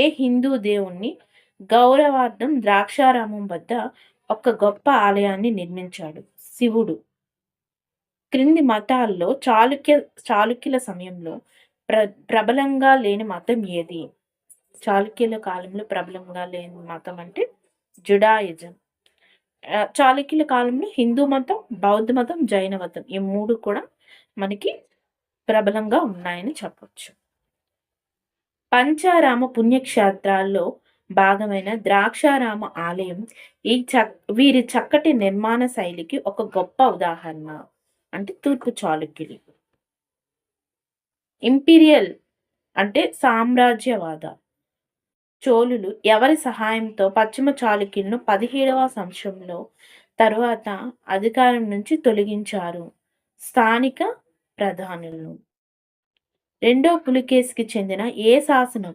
ఏ హిందూ దేవుణ్ణి గౌరవార్థం ద్రాక్షారామం వద్ద ఒక గొప్ప ఆలయాన్ని నిర్మించాడు శివుడు. క్రింది మతాల్లో చాళుక్య చాళుక్యుల సమయంలో ప్ర ప్రబలంగా లేని మతం ఏది? చాళుక్యుల కాలంలో ప్రబలంగా లేని మతం అంటే జుడాయిజం. చాళుక్యుల కాలంలో హిందూ మతం బౌద్ధ మతం జైన మతం ఈ మూడు కూడా మనకి ప్రబలంగా ఉన్నాయని చెప్పవచ్చు పంచారామ పుణ్యక్షేత్రాల్లో భాగమైన ద్రాక్షారామ ఆలయం ఈ చక్ వీరి చక్కటి నిర్మాణ శైలికి ఒక గొప్ప ఉదాహరణ. అంటే తూర్పు చాళుక్యులు. ఇంపీరియల్ అంటే సామ్రాజ్యవాద. చోళులు ఎవరి సహాయంతో పశ్చిమ చాళుక్యులను పదిహేడవ సంవత్సరంలో తరువాత అధికారం నుంచి తొలగించారు. స్థానిక ప్రధానులను రెండో పులికేశికి చెందిన ఏ శాసనం